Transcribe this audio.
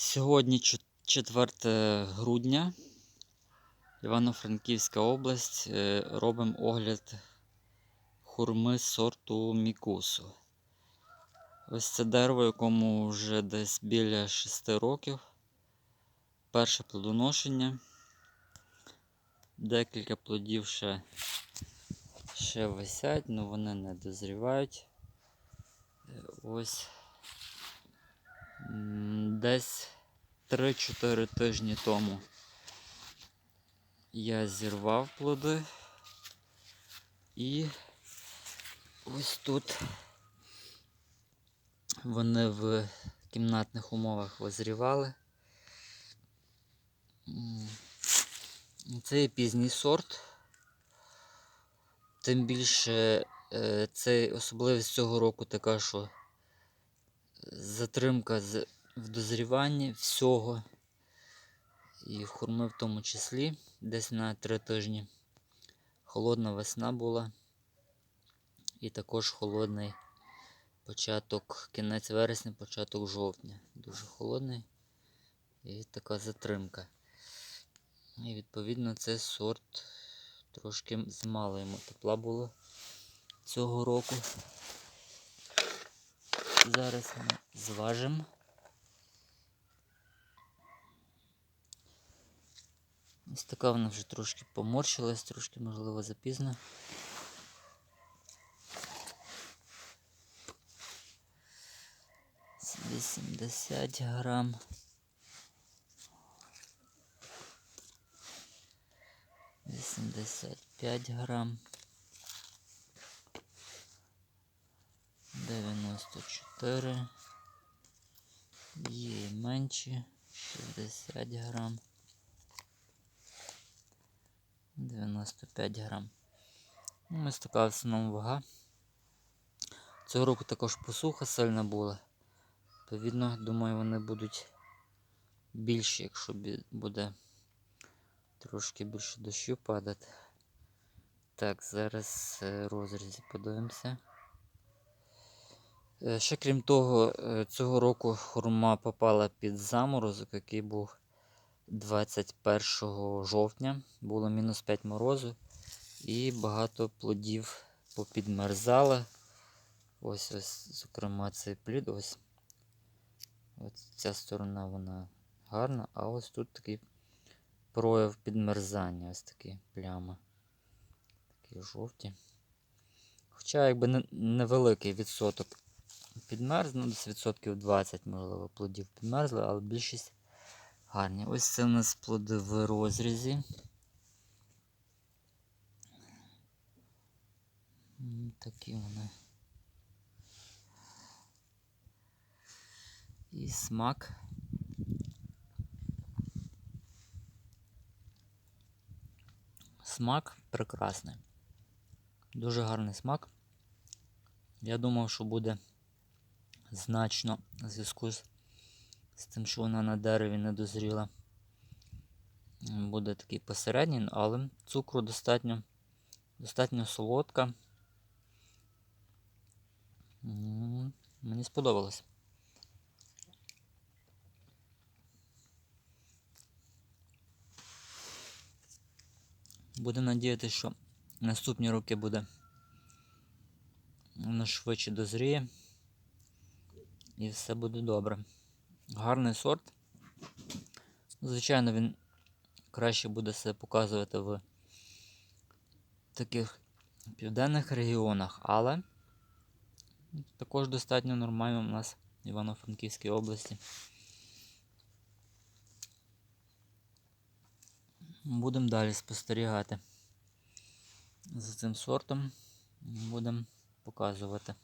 Сьогодні 4 грудня, Івано-Франківська область. Е, Робимо огляд хурми сорту Мікусу. Ось це дерево, якому вже десь біля 6 років. Перше плодоношення. Декілька плодів ще, ще висять, але вони не дозрівають. Е, Ось Десь 3-4 тижні тому я зірвав плоди. І ось тут вони в кімнатних умовах визрівали. Це є пізній сорт. Тим більше е, це особливість цього року така, що затримка в дозріванні всього. І хурми в тому числі десь на 3 тижні. Холодна весна була. І також холодний початок, кінець вересня, початок жовтня. Дуже холодний. І така затримка. І відповідно цей сорт трошки замало йому тепла було цього року. Зараз ми зважимо. Ось така вона вже трошки поморщилась, трошки, можливо, запізно. З 80 грам. Вісімдесят п'ять грам. Дев'яносто чотири. Є і менші. 60 грам. 95 грам. Ну, ось така в основному вага. Цього року також посуха сильна була. Відповідно, думаю, вони будуть більші, якщо буде трошки більше дощу падати. Так, зараз е, розрізі подивимося. Е, Ще крім того, е, цього року хурма попала під заморозок, який був 21 жовтня. Було мінус 5 морозу. І багато плодів попідмерзало. Ось ось, зокрема, цей плід. Ось. Ось ця сторона вона гарна, а ось тут такий прояв підмерзання, ось такі плями. Такі жовті. Хоча якби не- невеликий відсоток підмерз, ну десь відсотків 20, можливо, плодів підмерзли, але більшість гарні. Ось це у нас плоди в розрізі. Такі вони. І смак. Смак прекрасний. Дуже гарний смак. Я думав, що буде значно в зв'язку з, з тим, що вона на дереві не дозріла. Буде такий посередній, але цукру достатньо, достатньо солодка. Мені сподобалось. Будемо надіятися, що наступні роки буде воно швидше дозріє. І все буде добре. Гарний сорт. Звичайно, він краще буде себе показувати в таких південних регіонах, але також достатньо нормально у нас в Івано-Франківській області. Будемо далі спостерігати за цим сортом. Будемо показувати.